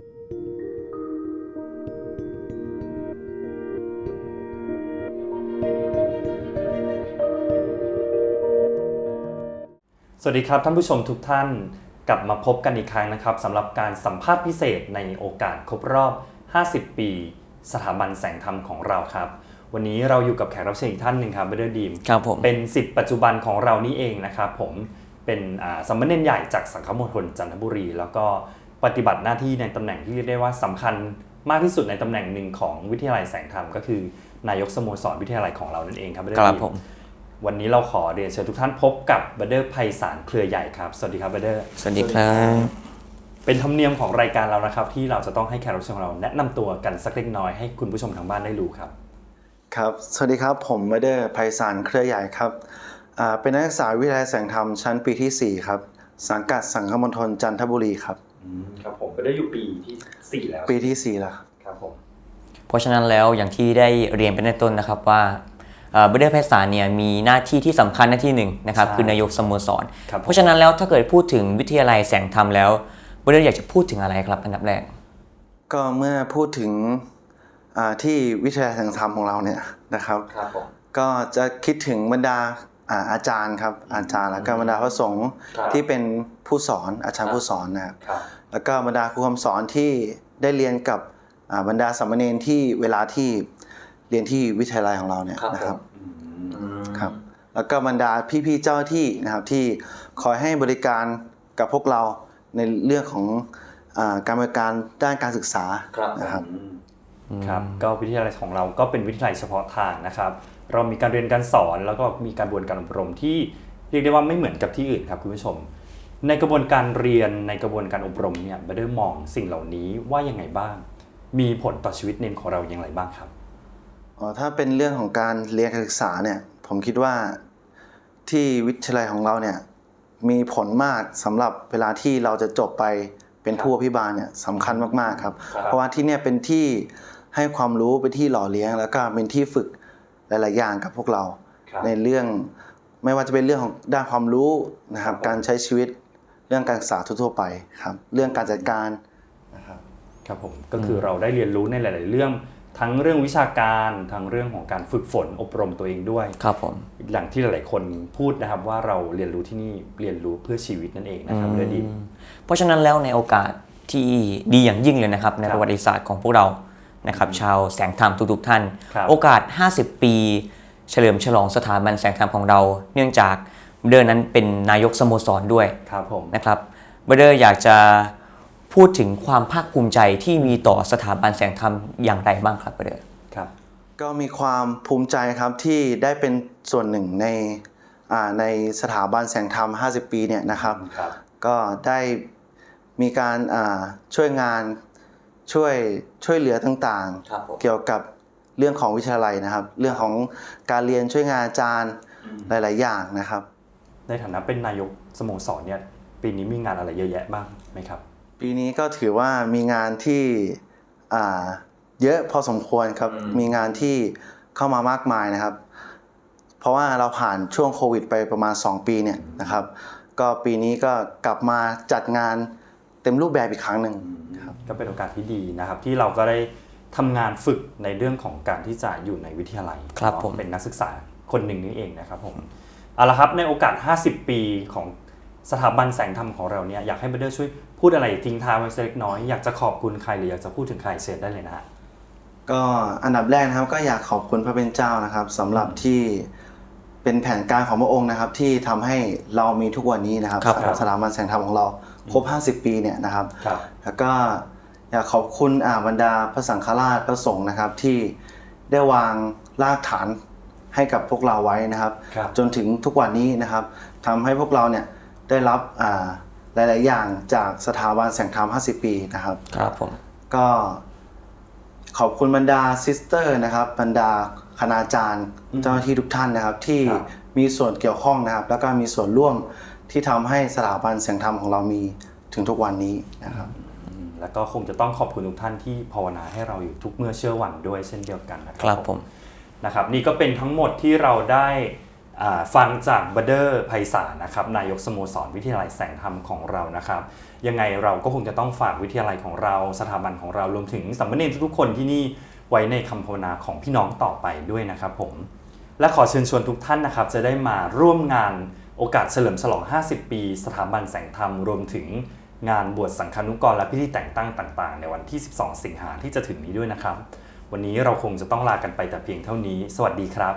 สวัสดีครับท่านผู้ชมทุกท่านกลับมาพบกันอีกครั้งนะครับสำหรับการสัมภาษณ์พิเศษในโอกาสครบรอบ 50 ปี สถาบันแสงธรรมของเราครับ วันนี้เราอยู่กับแขกรับเชิญอีกท่านหนึ่งครับเบเดอร์ดีมครับผม เป็นสิทธิ์ปัจจุบันของเรานี่เองนะครับผมเป็นอ่าสามเณรใหญ่จากสังฆมณฑลจันทบุรี แล้วก็ ปฏิบัติหน้าที่ในตำแหน่งที่เรียกได้ว่าสำคัญมากที่สุดในตำแหน่งหนึ่งของวิทยาลัยแสงธรรมก็คือนายกสโมสรวิทยาลัยของเรานั่นเองครับ Brother ครับ Dean ผมวันนี้เราขอเรียนเชิญทุกท่านพบกับบัเดอร์ไพศาลเครือใหญ่ครับ สวัสดีครับบัเดอร์ สวัสดีครับ เป็นธรรมเนียมของรายการเรานะครับ ที่เราจะต้องให้แขกรับเชิญของเราแนะนำตัวกันสักเล็กน้อยให้คุณผู้ชมทางบ้านได้รู้ครับ ครับ สวัสดีครับ ผมไม่ได้ไพศาลเครือใหญ่ครับอ่าเป็นนักศึกษาวิทยาลัยแสงธรรมชั้นปีที่ 4 ครับ สังกัดสังคมณฑลจันทบุรีครับ ครับผมบัเดอร์อยู่ปีที่4แล้ว ปีที่4แล้วครับผมเพราะฉะนั้นแล้วอย่างที่ได้เรียนไปในต้นนะครับว่าเบเดอร์ไพศาลเนี่ยมีหน้าที่ที่สำคัญหน้าที่หนึ่งนะครับคือนายกสโมสรครับผมเพราะฉะนั้นแล้วถ้าเกิดพูดถึงวิทยาลัยแสงธรรมแล้วเบเดอร์อยากจะพูดถึงอะไรครับอันดับแรก ก็เมื่อพูดถึงอ่าที่วิทยาลัยแสงธรรมของเราเนี่ยนะครับครับผมก็จะคิดถึงบรรดาอ่าอาจารย์ครับอาจารย์แล้วก็บรรดาพระสงฆ์ครับที่เป็นผู้สอนอาจารย์ผู้สอนนะครับครับ แล้วก็บรรดาครูคำสอนที่ได้เรียนกับอ่าบรรดาสามเณรที่เวลาที่เรียนที่วิทยาลัยของเราเนี่ยนะครับครับ แล้วก็บรรดาพี่ๆเจ้าหน้าที่นะครับที่คอยให้บริการกับพวกเราในเรื่องของอาการบริการด้านการศึกษานะครับครับก็วิทยาลัยของเราก็เป็นวิทยาลัยเฉพาะทางนะครับ เรามีการเรียนการสอนแล้วก็มีการบวนการอบรมที่เรียกได้ว่าไม่เหมือนกับที่อื่นครับคุณผู้ชม ในกระบวนการเรียนในกระบวนการอบรมเนี่ยบัเดอร์มองสิ่งเหล่านี้ว่ายังไงบ้าง มีผลต่อชีวิตเนนของเราอย่างไรบ้างครับอ๋อถ้าเป็นเรื่องของการเรียนการศึกษาเนี่ยผมคิดว่าที่วิทยาลัยของเราเนี่ยมีผลมากสำหรับเวลาที่เราจะจบไปเป็นผู้อภิบาลเนี่ยสำคัญมากๆครับครับ เพราะว่าที่เนี่ยเป็นที่ให้ความรู้เป็นที่หล่อเลี้ยง แล้วก็เป็นที่ฝึกหลาย ๆ อย่างกับพวกเรา ในเรื่องไม่ว่าจะเป็นเรื่องของด้านความรู้นะครับการใช้ชีวิต เรื่องการศึกษาทั่วๆไปครับ เรื่องการจัดการนะครับครับผมก็คือเราได้เรียนรู้ในหลาย ๆ เรื่องทั้งเรื่องวิชาการทั้งเรื่องของการฝึกฝนอบรมตัวเองด้วยครับผมอย่างที่หลาย ๆ คนพูดนะครับว่าเราเรียนรู้ที่นี่เรียนรู้เพื่อชีวิตนั่นเองนะครับเรื่องดีเพราะฉะนั้นแล้วในโอกาสที่ดีอย่างยิ่งเลยนะครับ ในครับประวัติศาสตร์ของพวกเรานะครับชาวแสงธรรมทุก ๆ ท่านครับโอกาส 50 ปี เฉลิมฉลองสถาบันแสงธรรมของเรา เนื่องจาก เดินนั้นเป็นนายกสโมสรด้วยครับผมนะครับเบเดอร์อยากจะพูดถึงความภาคภูมิใจที่มีต่อสถาบันแสงธรรมอย่างไรบ้างครับเบเดอร์ครับก็มีความภูมิใจครับที่ได้เป็นส่วนหนึ่งในอ่าในสถาบันแสงธรรม 50 ปีเนี่ยนะครับครับก็ได้มีการอ่าช่วยงานช่วยช่วยเหลือต่างครับผมๆเกี่ยวกับเรื่องของวิทยาลัยนะครับ เรื่องของการเรียนช่วยงานอาจารย์หลาย ๆ อย่างนะครับ ในฐานะเป็นนายกสโมสรเนี่ยปีนี้มีงานอะไรเยอะแยะบ้างไหมครับ ปีนี้ก็ถือว่ามีงานที่อ่าเยอะพอสมควรครับอืมมีงานที่เข้ามามากมายนะครับ เพราะว่าเราผ่านช่วงโควิดไปประมาณ 2 ปีเนี่ยนะครับ ก็ปีนี้ก็กลับมาจัดงานเต็มรูปแบบอีกครั้งหนึ่งก็เป็นโอกาสที่ดีนะครับ ที่เราก็ได้ทำงานฝึกในเรื่องของการที่จะอยู่ในวิทยาลัยครับผมเป็นนักศึกษาคนหนึ่งนี่เองนะครับผม เอาละครับในโอกาส 50 ปีของสถาบันแสงธรรมของเราเนี่ยอยากให้เบเดอร์ช่วยพูดอะไรทิ้งท้ายไว้สักเล็กน้อยอยากจะขอบคุณใครหรืออยากจะพูดถึงใครเชิญได้เลยนะฮะก็อันดับแรกนะครับก็อยากขอบคุณพระเป็นเจ้านะครับสำหรับที่เป็นแผนการของพระองค์นะครับ ที่ทำให้เรามีทุกวันนี้นะครับครับสำหรับสถาบันแสงธรรมของเราครบ 50 ปีเนี่ยนะครับครับแล้วก็อยากขอบคุณอ่าบรรดาพระสังฆราชพระสงฆ์นะครับที่ได้วางรากฐาน ให้กับพวกเราไว้นะครับ ครับจนถึงทุกวันนี้นะครับทำให้พวกเราเนี่ยได้รับอ่าหลาย ๆ อย่างจากสถาบันแสงธรรม 50 ปีนะครับ ครับผม ก็ขอบคุณบรรดาซิสเตอร์นะครับบรรดาคณาจารย์เจ้าหน้าที่ทุกท่านนะครับ ที่ครับ มีส่วนเกี่ยวข้องนะครับ แล้วก็มีส่วนร่วมที่ทำให้สถาบันแสงธรรมของเรามีถึงทุกวันนี้นะครับ อืมแล้วก็คงจะต้องขอบคุณทุกท่านที่ภาวนาให้เราอยู่ทุกเมื่อเชื่อวันด้วยเช่นเดียวกันนะคครัรับผม นะครับนี่ก็เป็นทั้งหมดที่เราได้ฟังจากบัดเดอร์ไพศาลนะครับนายกสโมสรวิทยาลัยแสงธรรมของเรานะครับ ยังไงเราก็คงจะต้องฝากวิทยาลัยของเรา สถาบันของเรารวมถึงสามเณรทุกคนที่นี่ไว้ในคำภาวนาของพี่น้องต่อไปด้วยนะครับผมและขอเชิญชวนทุกท่านนะครับ จะได้มาร่วมงานโอกาสเฉลิมฉลอง 50 ปี สถาบันแสงธรรมรวมถึงงานบวชสังฆานุกรและพิธีแต่งตั้งต่าง ๆ ในวันที่ 12 สิงหาที่จะถึงนี้ด้วยนะครับ วันนี้เราคงจะต้องลากันไปแต่เพียงเท่านี้ สวัสดีครับ